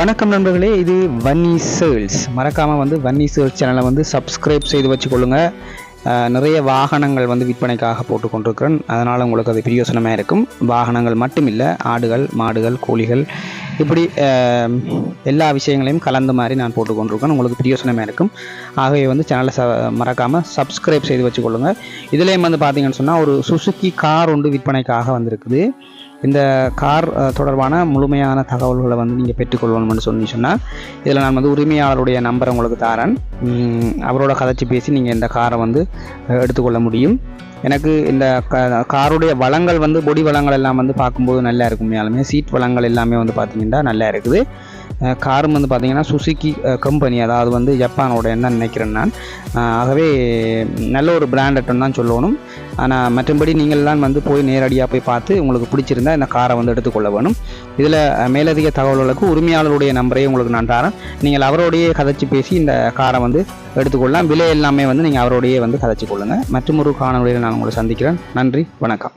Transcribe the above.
வணக்கம் நண்பர்களே இது வன்னி சேல்ஸ். மறக்காமல் வந்து வன்னி சேல்ஸ் சேனலை வந்து சப்ஸ்கிரைப் செய்து வச்சுக்கொள்ளுங்க. நிறைய வாகனங்கள் வந்து விற்பனைக்காக போட்டு கொண்டிருக்கிறேன். அதனால் உங்களுக்கு அது பிரயோசனமாக இருக்கும். வாகனங்கள் மட்டும் இல்லை ஆடுகள் மாடுகள் கோழிகள் இப்படி எல்லா விஷயங்களையும் கலந்த மாதிரி நான் போட்டு கொண்டிருக்கேன் உங்களுக்கு பிரயோசனமாக இருக்கும். ஆகவே வந்து சேனலை ச மறக்காமல் சப்ஸ்கிரைப் செய்து வச்சுக்கொள்ளுங்க. இதுலேயும் வந்து பார்த்தீங்கன்னு சொன்னால் ஒரு சுசுக்கி கார் ஒன்று விற்பனைக்காக வந்திருக்குது. இந்த கார் தொடர்பான முழுமையான தகவல்களை வந்து நீங்கள் பெற்றுக்கொள்ளணும்னு சொல்லி சொன்னால் இதில் நான் வந்து உரிமையாளருடைய நம்பரை உங்களுக்கு தாரன். அவரோட கதைச்சி பேசி நீங்கள் இந்த காரை வந்து எடுத்துக்கொள்ள முடியும். எனக்கு இந்த க காருடைய வளங்கள் வந்து பொடி வளங்கள் எல்லாம் வந்து பார்க்கும்போது நல்லா இருக்கும். மேலுமே சீட் வளங்கள் எல்லாமே வந்து பார்த்தீங்கன்னா நல்லா இருக்குது. காரும் வந்து பார்த்திங்கன்னா சுசுக்கி கம்பெனி அதாவது வந்து ஜப்பானோட என்ன நினைக்கிறேன் நான். ஆகவே நல்ல ஒரு பிராண்டட்னு தான் சொல்லணும். ஆனால் மற்றபடி நீங்கள்லாம் வந்து போய் நேரடியாக போய் பார்த்து உங்களுக்கு பிடிச்சிருந்தா இந்த காரை வந்து எடுத்துக்கொள்ள வேணும். இதில் மேலதிக தகவல்களுக்கு உரிமையாளருடைய நம்பரையும் உங்களுக்கு நான் தரேன். நீங்கள் அவரோடையே கதைச்சி பேசி இந்த காரை வந்து எடுத்துக்கொள்ளலாம். விலை எல்லாமே வந்து நீங்கள் அவரோடையே வந்து கதைச்சி கொள்ளுங்கள் மற்றும் ஒரு காணொலியில் நான் உங்களை சந்திக்கிறேன். நன்றி வணக்கம்.